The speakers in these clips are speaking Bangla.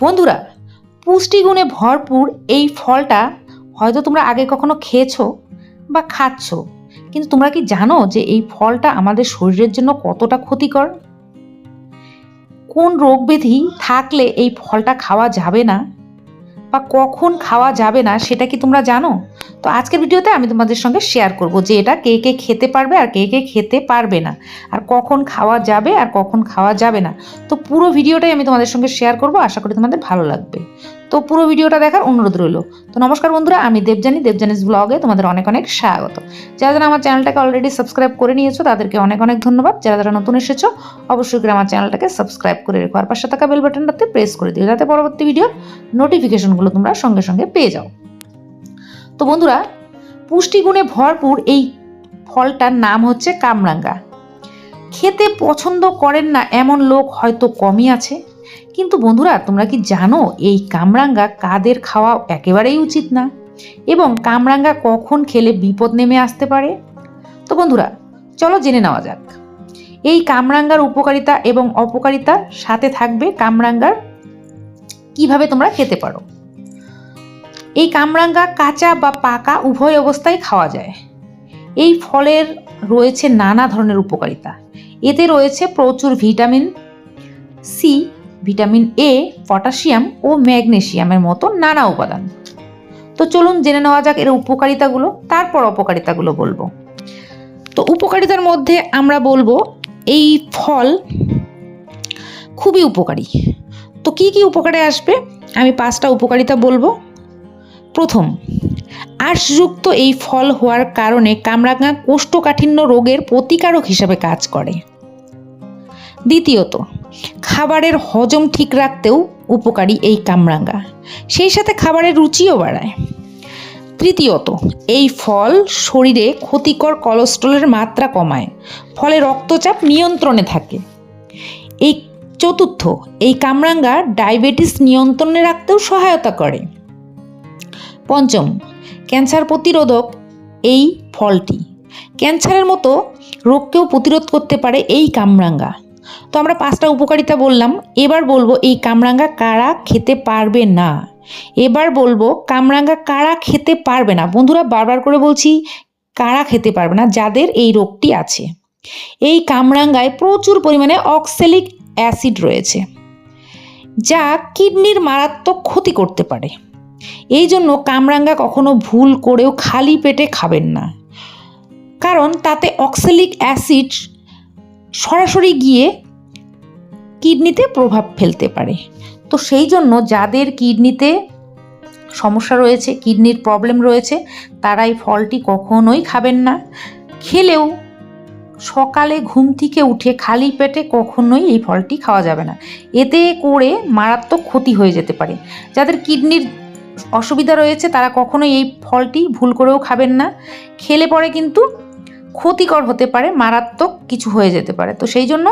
বন্ধুরা, পুষ্টিগুণে ভরপুর এই ফলটা হয়তো তোমরা আগে কখনো খেয়েছো বা খাচ্ছ, কিন্তু তোমরা কি জানো যে এই ফলটা আমাদের শরীরের জন্য কতটা ক্ষতিকর? কোন রোগ ব্যাধি থাকলে এই ফলটা খাওয়া যাবে না বা কখন খাওয়া যাবে না সেটা কি তোমরা জানো? তো আজকের ভিডিওতে আমি তোমাদের সঙ্গে শেয়ার করব যে এটা কে কে খেতে পারবে আর কে কে খেতে পারবে না। আর কখন খাওয়া যাবে আর কখন খাওয়া যাবে না। তো পুরো ভিডিওটাই আমি তোমাদের সঙ্গে শেয়ার করব, আশা করি তোমাদের ভালো লাগবে। তো পুরো ভিডিওটা দেখার অনুরোধ রইল। তো নমস্কার বন্ধুরা, আমি দেবজানি দেবজানিস ব্লগে তোমাদের অনেক অনেক স্বাগত। যারা যারা আমার চ্যানেলটাকে অলরেডি সাবস্ক্রাইব করে নিয়েছো, তাদেরকে অনেক অনেক ধন্যবাদ। যারা যারা নতুন এসেছ, অবশ্যই করে আমার চ্যানেলটাকে সাবস্ক্রাইব করে রেখো। আর পাশে থাকা বেল বাটনটাতে প্রেস করে দিও, যাতে পরবর্তী ভিডিওর নোটিফিকেশনগুলো তোমরা সঙ্গে সঙ্গে পেয়ে যাও। তো বন্ধুরা, পুষ্টিগুণে ভরপুর এই ফলটার নাম হচ্ছে কামরাঙ্গা। খেতে পছন্দ করেন না এমন লোক হয়তো কমই আছে। কিন্তু বন্ধুরা, তোমরা কি জানো এই কামরাঙ্গা কাদের খাওয়া একেবারেই উচিত না? এবং কামরাঙ্গা কখন খেলে বিপদ নেমে আসতে পারে? তো বন্ধুরা, চলো জেনে নেওয়া যাক। এই কামরাঙ্গার উপকারিতা এবং অপকারিতা সাথে থাকবে কামরাঙ্গার কীভাবে তোমরা খেতে পারো। এই কামরাঙ্গা কাঁচা বা পাকা উভয় অবস্থায় খাওয়া যায়। এই ফলের রয়েছে নানা ধরনের উপকারিতা। এতে রয়েছে প্রচুর vitamin C, vitamin A, potassium ও ম্যাগনেশিয়ামের মতো নানা উপাদান। তো চলুন জেনে নেওয়া যাক এর উপকারিতাগুলো, তারপর অপকারিতাগুলো বলব। তো উপকারিতার মধ্যে আমরা বলব, এই ফল খুবই উপকারী। তো কি কি উপকারে আসবে? আমি পাঁচটা উপকারিতা বলব। প্রথম। আঁশযুক্ত এই ফল হওয়ার কারণে কামরাঙা কোষ্ঠকাঠিন্য রোগের প্রতিকারক হিসাবে কাজ করে। দ্বিতীয়ত, খাবারের হজম ঠিক রাখতেও উপকারী এই কামরাঙ্গা সেই সাথে খাবারের রুচিও বাড়ায়। তৃতীয়ত, এই ফল শরীরে ক্ষতিকর কোলেস্ট্রলের মাত্রা কমায়, ফলে রক্তচাপ নিয়ন্ত্রণে থাকে। এই চতুর্থ, এই কামরাঙ্গা ডায়াবেটিস নিয়ন্ত্রণে রাখতেও সহায়তা করে। পঞ্চম, ক্যান্সার প্রতিরোধক এই ফলটি। ক্যান্সারের মতো রোগকেও প্রতিরোধ করতে পারে এই কামরাঙ্গা। তো আমরা পাঁচটা উপকারিতা বললাম, এবার বলব এই কামরাঙ্গা কারা খেতে পারবে না? এবার বলব কামরাঙ্গা কারা খেতে পারবে না? বন্ধুরা বারবার করে বলছি, কারা খেতে পারবে না? যাদের এই রোগটি আছে। এই কামরাঙ্গায় প্রচুর পরিমাণে অক্সেলিক অ্যাসিড রয়েছে, যা কিডনির মারাত্মক ক্ষতি করতে পারে। এই জন্য কামরাঙ্গা কখনো ভুল করেও খালি পেটে খাবেন না। কারণ তাতে অক্সেলিক অ্যাসিড সরাসরি গিয়ে কিডনিতে প্রভাব ফেলতে পারে। তো সেই জন্য যাদের কিডনিতে সমস্যা রয়েছে, কিডনির প্রবলেম রয়েছে, তারা এই ফলটি কখনোই খাবেন না। খেলেও সকালে ঘুম থেকে উঠে খালি পেটে কখনোই এই ফলটি খাওয়া যাবে না। এতে করে মারাত্মক ক্ষতি হয়ে যেতে পারে। যাদের কিডনির অসুবিধা রয়েছে, তারা কখনোই এই ফলটি ভুল করেও খাবেন না। খেলে পরে কিন্তু ক্ষতিকর হতে পারে, মারাত্মক কিছু হয়ে যেতে পারে। তো সেই জন্য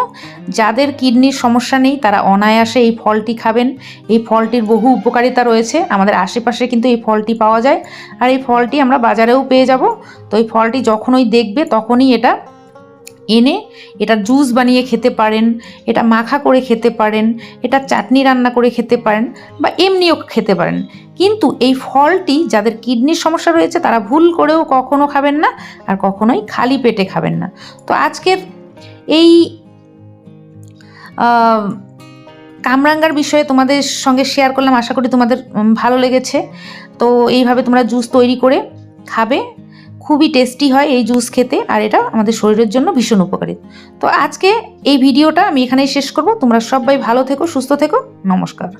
যাদের কিডনির সমস্যা নেই, তারা অনায়াসে এই ফলটি খাবেন। এই ফলটির বহু উপকারিতা রয়েছে, আমাদের আশেপাশে কিন্তু এই ফলটি পাওয়া যায়। আর এই ফলটি আমরা বাজারেও পেয়ে যাব। তো এই ফলটি যখনই দেখবে, তখনই এটা এনে এটা জুস বানিয়ে খেতে পারেন, এটা মাখা করে খেতে পারেন, এটা চাটনি রান্না করে খেতে পারেন বা এমনিও খেতে পারেন। কিন্তু এই ফলটি যাদের কিডনির সমস্যা রয়েছে তারা ভুল করেও কখনো খাবেন না আর কখনোই খালি পেটে খাবেন না। তো আজকের এই কামরাঙ্গার বিষয়ে তোমাদের সঙ্গে শেয়ার করলাম। আশা করি তোমাদের ভালো লেগেছে। তো এইভাবে তোমরা জুস তৈরি করে খাবে। খুবই টেস্টি হয় এই জুস খেতে, আর এটা আমাদের শরীরের জন্য ভীষণ উপকারী। তো আজকে এই ভিডিওটা আমি এখানেই শেষ করব। তোমরা সবাই ভালো থেকো, সুস্থ থেকো। নমস্কার।